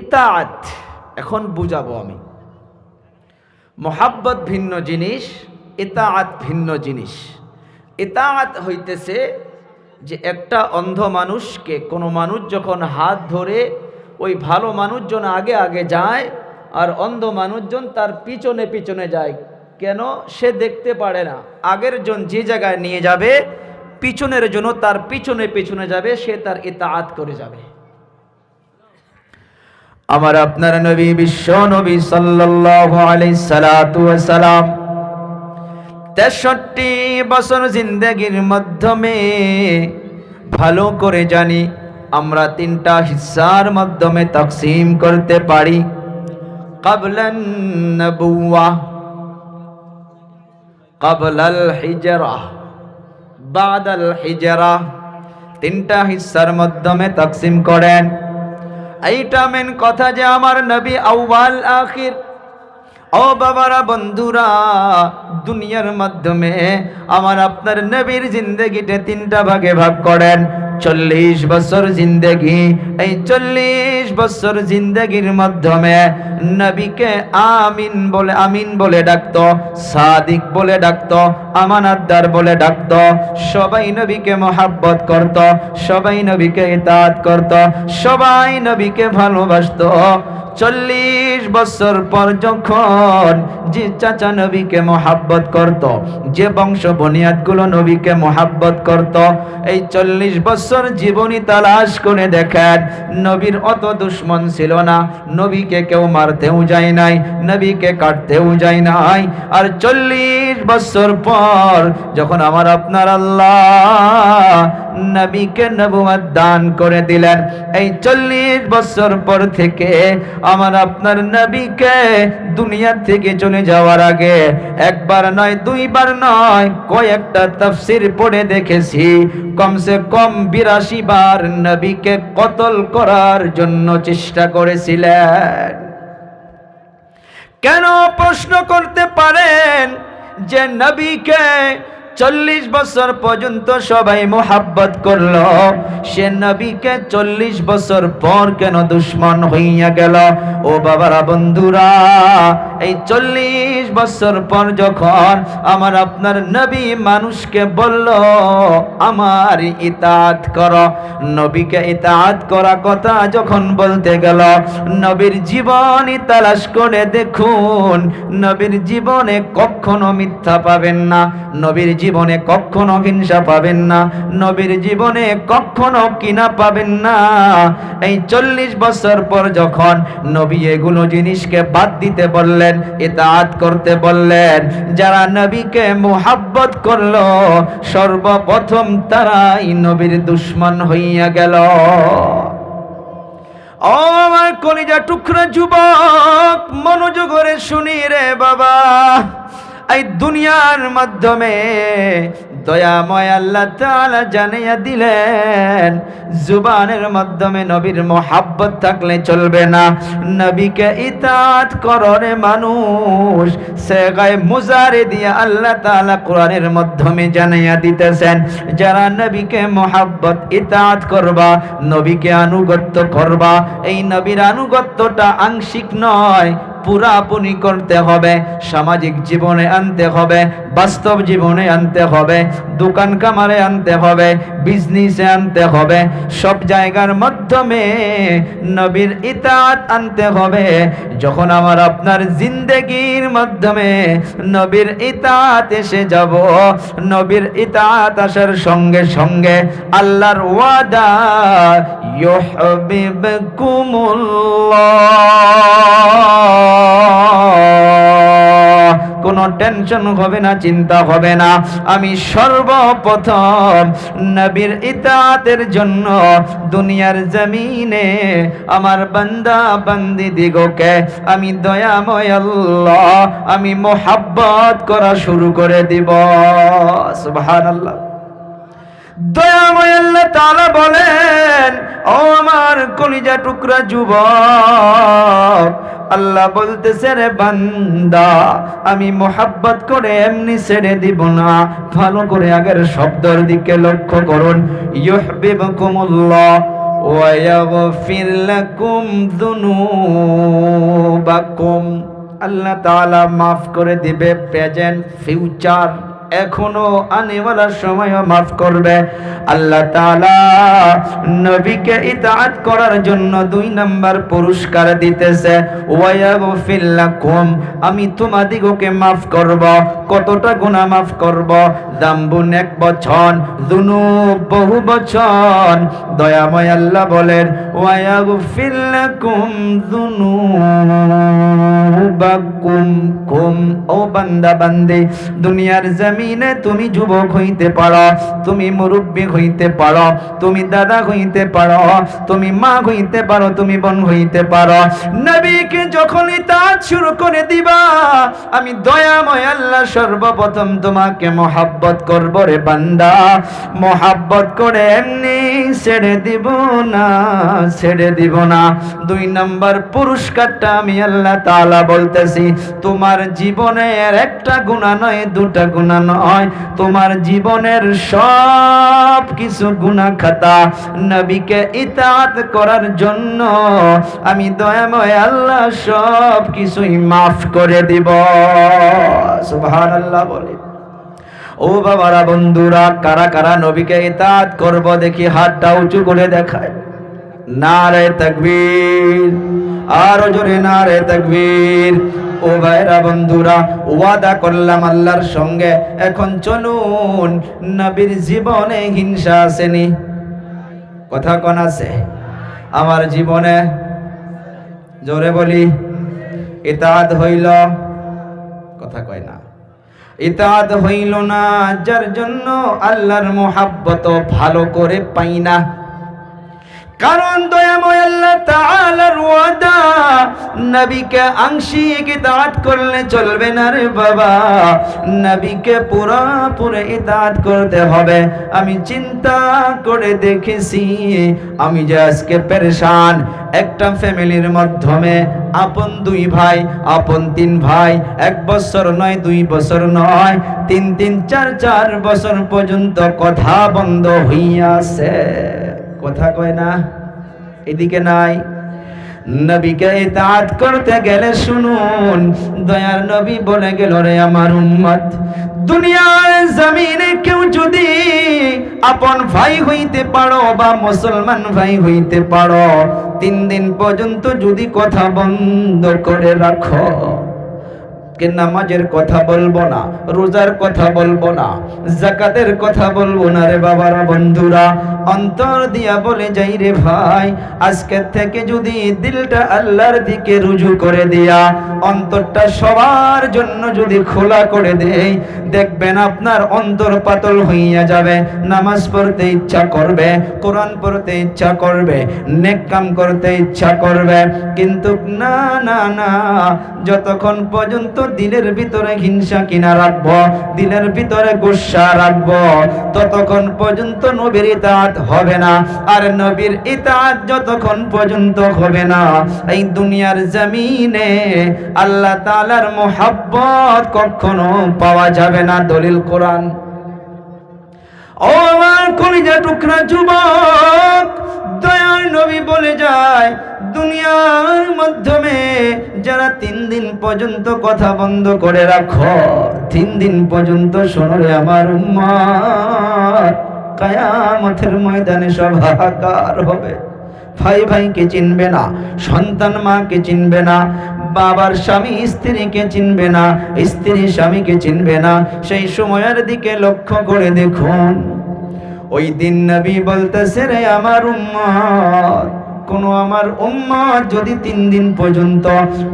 ইতাআত, এখন বুঝাবো আমি। মোহাব্বত ভিন্ন জিনিস, ইতাআত ভিন্ন জিনিস। ইতাআত হইতেছে যে একটা অন্ধ মানুষকে, কোনো মানুষ যখন হাত ধরে, ওই ভালো মানুষজন আগে আগে যায়, আর অন্ধ মানুষজন তার পিছনে পিছনে যায়। কেন? সে দেখতে পারে না। আগের জন যে জায়গায় নিয়ে যাবে, পিছনের জন্য তার পিছনে পিছনে যাবে, সে তার ইতাআত করে যাবে। আমার আপনার নবী বিশ্ব নবী সালাম তেষট্টি বছর জিন্দগির মাধ্যমে ভালো করে জানি আমরা তিনটা হিস্সার মাধ্যমে তকসিম করতে পারি। তিনটা হিস্সার মাধ্যমে তকসিম করেন। এইটা মেন কথা যে আমার নবী আউ্বাল আখির। ও বাবারা, বন্ধুরা, দুনিয়ার মাধ্যমে আমার আপনার নবীর জিন্দগিতে তিনটা ভাগে ভাগ করেন। চল্লিশ বছর জিন্দগি, এই চল্লিশ বছর জিন্দগির মাধ্যমে নবীকে আমিন বলে আমিন বলে ডাকত, সাদিক বলে ডাকত আমানাদ্দার বলে ডাকত, সবাই নবীকে মোহাব্বত করত, সবাই নবীকে ইতাত করত, সবাই নবীকে ভালোবাসতো চল্লিশ বছর পর যখন যে চাচা নবীকে মোহাব্বত করত, যে বংশ বনিয়াদগুলো নবীকে মোহাব্বত করত, এই চল্লিশ বছর জীবনী তালাশ করে দেখেন, নবীর অত দুশ্মন ছিল না, নবীকে কেউ মারতেও যায় নাই, নবীকে কাটতেও যায় নাই। আর চল্লিশ বছর পর যখন আমার আপনার আল্লাহ নবীকে নবুয়াদ দান করে দিলেন। এই চল্লিশ বছর পর থেকে আমার আপনার নবীকে দুনিয়া থেকে চলে যাওয়ার আগে একবার নয়, দুইবার নয়, কয়েকটা তাফসির পড়ে দেখেছি। কমসে কম বিরাশি বার নবীকে কতল করার জন্য চেষ্টা করেছিলেন। কেন প্রশ্ন করতে পারেন যে নবীকে চল্লিশ বছর পর্যন্ত সবাই মোহাব্বত করল। সে নবীকে চল্লিশ বছর পর কেন দুশ্মন হইয়া গেল? ও বাবারা বন্ধুরা, এই চল্লিশ বছর পর যখন আমার আপনার নবী মানুষকে বলল, আমার ইতাত কর। নবীকে ইতাত করা কথা যখন বলতে গেল, নবীর জীবনই তালাশ করে দেখুন, নবীর জীবনে কখনো মিথ্যা পাবেন না, নবীর জীবনে কখনো হিংসা পাবেন না, নবীর জীবনে কখনো কিনা পাবেন না। এই চল্লিশ বছর পর যখন নবী এগুলো জিনিসকে বাদ দিতে বললেন, ইতাআত করতে বললেন। যারা নবীকে মোহাব্বত করল, সর্বপ্রথম তারাই নবীর দুশ্মন হইয়া গেল। কলিজা টুকরা যুবক মনোযোগরে শুনি রে বাবা। এই দুনিয়ার মাধ্যমে দয়াময় আল্লাহ তাআলা জানিয়ে দিলেন, জুবানের মাধ্যমে নবীর মোহাব্বত থাকলে চলবে না। নবীকে ইতাত কররে মানুষ সে গায়ে মুজারে দিয়ে আল্লাহ তাআলা কোরআনের মাধ্যমে জানিয়ে দিতেছেন, যারা নবীকে মোহাব্বত ইতাত করবা, নবীকে আনুগত্য করবা, এই নবীর আনুগত্যটা আংশিক নয় পুরাপুনি করতে হবে, সামাজিক জীবনে আনতে হবে, বাস্তব জীবনে আনতে হবে, দোকান কামারে আনতে হবে বিজনেসে আনতে হবে, সব জায়গার মাধ্যমে নবীর ইতাত আনতে হবে। যখন আমার আপনার জিন্দেগির মাধ্যমে নবীর ইতাত এসে যাব, নবীর ইতাত আসার সঙ্গে সঙ্গে আল্লাহর ওয়াদা, ইউহিব্বুকুমুল্লাহ। কোনো টেনশন হবে না, চিন্তা হবে না। আমি সর্বপ্রথম নবীর ইতাতের জন্য দুনিয়ার জমিনে আমার বান্দা বান্দি দিগকে, আমি দয়াময় আল্লাহ, আমি মোহাব্বত করা শুরু করে দিব। সুবহানাল্লাহ। দয়াময় আল্লাহ তাআলা বলেন, ও আমার কলিজা টুকরা যুবক আল্লাহ বলতেছে, রে বান্দা, আমি মোহাব্বত করে এমনি ছেড়ে দিব না। ভালো করে আগের শব্দের দিকে লক্ষ্য করুন। ইউহিবকুমুল্লাহ ওয়া লাকুম যুনুবাকুম। আল্লাহ তাআলা মাফ করে দিবে প্রেজেন্ট ফিউচার। এখনও আনেওয়ালা সময়ও মাফ করবে। আল্লাহ নবীকে ইতাআত করার জন্য দুই নাম্বার পুরস্কার দিতেছে। ওয়ায়াগফির লাকুম, আমি তোমাদিগকে মাফ করব। কতটা গুনাহ মাফ করব? দাম্বুন এক বছর, দুনুব বহু বছর। দয়াময় আল্লাহ বলেন, ওয়ায়াগফির লাকুম দুনুবাকুম, কুম, ও বান্দা বান্দে। দুনিয়ার জমিনে তুমি যুবক হইতে পারো, তুমি মুরব্বী হইতে পারো, তুমি দাদা হইতে পারো, তুমি মা হইতে পারো, তুমি বোন হইতে পারো। নবীকে যখনই তাজ শুরু করে দিবা, আমি দয়াময় আল্লাহ সর্বপ্রথম তোমাকে মহাব্বত করব রে বান্দা। মহাব্বত করে এমনি ছেড়ে দিব না, ছেড়ে দিব না। দুই নাম্বার পুরস্কারটা আমি আল্লাহ তাআলা বলতেছি, তোমার জীবনের একটা গুণা নয়, দুটা গুণা নয় তোমার জীবনের সব কিছু গুণা খাতা নবীকে ইতাত করার জন্য আমি দয়াময় আল্লাহ সব কিছুই মাফ করে দিব। সুবহানাল্লাহ বলে। ও বাবারা, বন্ধুরা, কারা কারা নবীকে ইতাত করব দেখি হাতটা উঁচু করে দেখায়। নারে তাকবীর, আর জোরে নারে তাকবীর। ও ভাইরা বন্ধুরা, ওয়াদা করলাম আল্লাহর সঙ্গে। এখন চলুন, নবীর জীবনে হিংসা আসেনি। কথা কোন আছে? আমার জীবনে, জোরে বলি ইতাদ হইল, কথা কয় না। ইতাদ হইল না, যার জন্য আল্লাহর মোহাব্বত ভালো করে পাই না। কারণ নবীকে আংশিক ইতাআত করলে চলবে না রে বাবা। নবীকে পুরোপুরি ইতাআত করতে হবে। আমি চিন্তা করে দেখেছি, আমি যে আজকে পেরেশান একটা ফ্যামিলির মাধ্যমে, আপন দুই ভাই, আপন তিন ভাই, এক বছর নয়, দুই বছর নয়, তিন তিন, চার চার বছর পর্যন্ত কথা বন্ধ হইয়াছে। কথা কয় না? এদিকে নাই। নবীকে ইতাআত করতে গেলে শুনুন, দয়ার নবী বলে গেল রে আমার উম্মত, দুনিয়ার জমিনে কেউ যদি আপন ভাই হইতে পারো বা মুসলমান ভাই হইতে পারো, তিন দিন পর্যন্ত যদি কথা বন্ধ করে রাখো। কে নামাজের কথা বলব না, রোজার কথা বলব না, জাকাতের কথা বলব না রে বাবারা বন্ধুরা। অন্তর দিয়া বলে যাই রে ভাই, আজকের থেকে যদি দিলটা আল্লাহর দিকে রুজু করে দিয়া অন্তরটা সবার জন্য যদি খোলা করে দেই, দেখবেন আপনার অন্তর পাতল হইয়া যাবে, নামাজ পড়তে ইচ্ছা করবে, কোরআন পড়তে ইচ্ছা করবে, নেক কাম করতে ইচ্ছা করবে, কিন্তু না না না, যতক্ষণ পর্যন্ত দিলের ভিতরে হিংসা কিনা রাখব? দিলের ভিতরে গুসা রাখব? ততক্ষণ পর্যন্ত নবীর ইতাত হবে না। আর নবীর ইতাত যতক্ষণ পর্যন্ত হবে না, এই দুনিয়ার জমিনে আল্লাহ তালার মোহাব্বত কখনো পাওয়া যাবে না। দলিল কোরআন। ও আমার কলিজা টুকরা যুবক দয়ার নবী বলে যায়, দুনিয়ার মাধ্যমে যারা তিন দিন পর্যন্ত কথা বন্ধ করে রাখো, তিন দিন পর্যন্ত শোনো আমার উম্মা কায়ামতের ময়দানে সব হাহাকার হবে। ভাই ভাইকে চিনবে না, সন্তান মাকে চিনবে না, বাবার স্বামী স্ত্রীকে চিনবে না, স্ত্রী স্বামীকে চিনবে না। সেই সময়ের দিকে লক্ষ্য করে দেখুন, ওই দিন নবী বলতে রে আমার উম্মত কোন আমার উম্মত যদি তিন দিন পর্যন্ত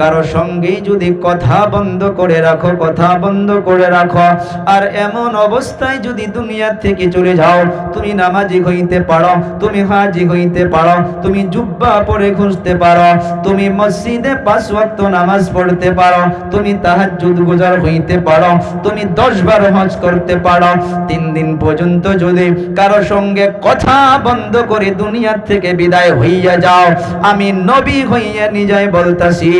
কারও সঙ্গে যদি কথা বন্ধ করে রাখো, কথা বন্ধ করে রাখো, আর এমন অবস্থায় যদি দুনিয়া থেকে চলে যাও, তুমি নামাজি হইতে পারো, তুমি হাজি হইতে পারো, তুমি জুব্বা পরে খুঁজতে পারো, তুমি মসজিদে পাঁচ ওয়াক্ত নামাজ পড়তে পারো, তুমি তাহাজ্জুদ গুজার হইতে পারো, তুমি দশ বার হজ করতে পারো, তিন দিন পর্যন্ত যদি কারও সঙ্গে কথা বন্ধ করে দুনিয়া থেকে বিদায় হইয়া যাও। আমি নবী হইয়া নিজয় বলতাছি,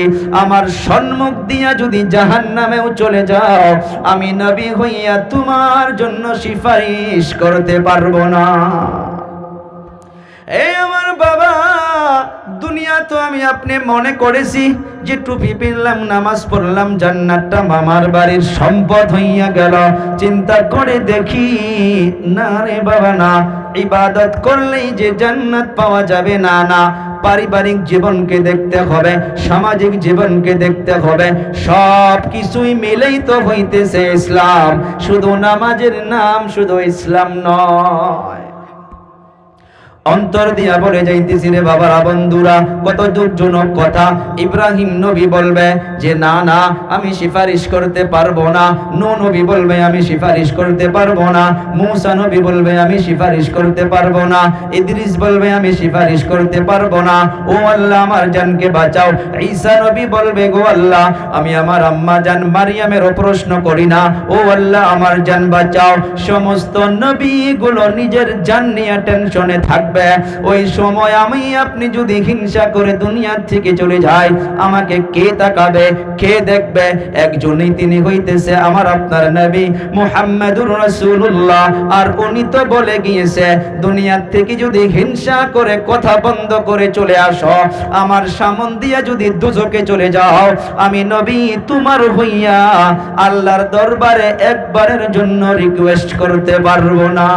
আমার সম্মুখ দিয়া যদি জাহান নামেও চলে যাও, আমি নবী হইয়া তোমার জন্য সিফারিশ করতে পারব না। এই আমার বাবা, দুনিয়া তো আমি আপনি মনে করেছি যে টুপি পিনলাম, নামাজ পড়লাম, জান্নাতটা মামার বাড়ির সম্পদ হইয়া গেল। চিন্তা করে দেখি, না রে বাবা, না। ইবাদত করলেই যে জান্নাত পাওয়া যাবে, না না। পারিবারিক জীবনকে দেখতে হবে, সামাজিক জীবনকে দেখতে হবে। সব কিছুই মিলেই তো হইতেছে ইসলাম। শুধু নামাজের নাম শুধু ইসলাম নয়। অন্তর দিয়া বলে যাইতেছি রে বাবারা বন্ধুরা, কত দুঃখজনক কথা। ইব্রাহিম নবী বলবে যে, না না, আমি সিফারিশ করতে পারব না। নো নবী বলবে, আমি সিফারিশ করতে পারব না। মুসা নবী বলবে, আমি সিফারিশ করতে পারব না। ইদ্রিস বলবে, আমি সিফারিশ করতে পারব না। ও আল্লাহ, আমার জানকে বাঁচাও। ঈসা নবী বলবে, গো আল্লাহ, আমি আমার আম্মা জান মারিয়ামেরও প্রশ্ন করি না। ও আল্লাহ, আমার জান বাঁচাও। সমস্ত নবীগুলো নিজের জান নিয়ে টেনশনে থাকবে। ওই সময় আমি আপনি যদি হিংসা করে দুনিয়ার থেকে চলে যাই, আমাকে কে তাকাবে, কে দেখবে? একজনই তিনি হইতেছে আমার আপনার নবী মুহাম্মাদুর রাসূলুল্লাহ। আর উনি তো বলে গিয়েছে, দুনিয়ার থেকে যদি হিংসা করে কথা বন্ধ করে চলে আসো, আমার সামন দিয়া যদি দুজকে চলে যাও, আমি নবী তোমার হইয়া আল্লাহর দরবারে একবারের জন্য রিকোয়েস্ট করতে পারব না।